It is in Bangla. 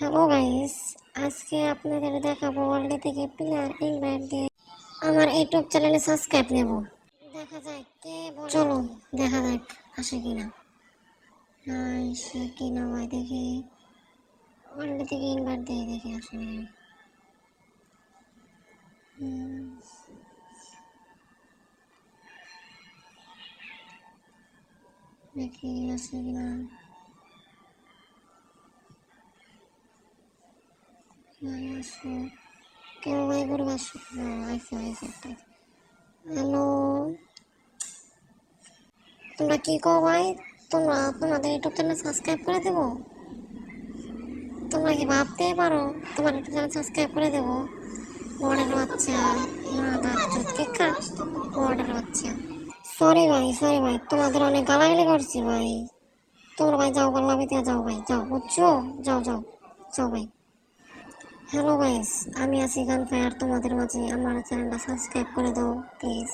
হ্যালো গাইস, আজকে আপনাদের দেখাবো ওয়ার্ল্ড থেকে প্লেয়ার ইনভাইট দিয়ে আমার ইউটিউব চ্যানেলে সাবস্ক্রাইব নেব। দেখা যাক কে চলো দেখা যাক, আসে কিনা। হাই সে কিনা ভাই, দেখি। ওয়ার্ল্ড থেকে ইনভাইট দিয়ে দেখি, আসে। দেখি, আসে কিনা। আসো কেউ ভাই করে আসো আইসো আইসো হ্যালো তোমরা কি কো ভাই? তোমরা তোমাদের ইউটিউব চ্যানেল সাবস্ক্রাইব করে দেবো? তোমরা কি ভাবতেই পারো? তোমার ইউটিউব চ্যানেল সাবস্ক্রাইব করে দেবো? বর্ডার বাচ্চা বর্ডার বাচ্চা। সরি ভাই সরি ভাই, তোমাদের অনেক গালাগালি করছি ভাই। তোমরা ভাই যাও গল্লাবিতে যাও ভাই, যাও, বুঝছ? যাও যাও যাও ভাই। হ্যালো গাইস আমি আছি গান ফায়ার তোমাদের মাঝে আমার চ্যানেলটা সাবস্ক্রাইব করে দাও প্লিজ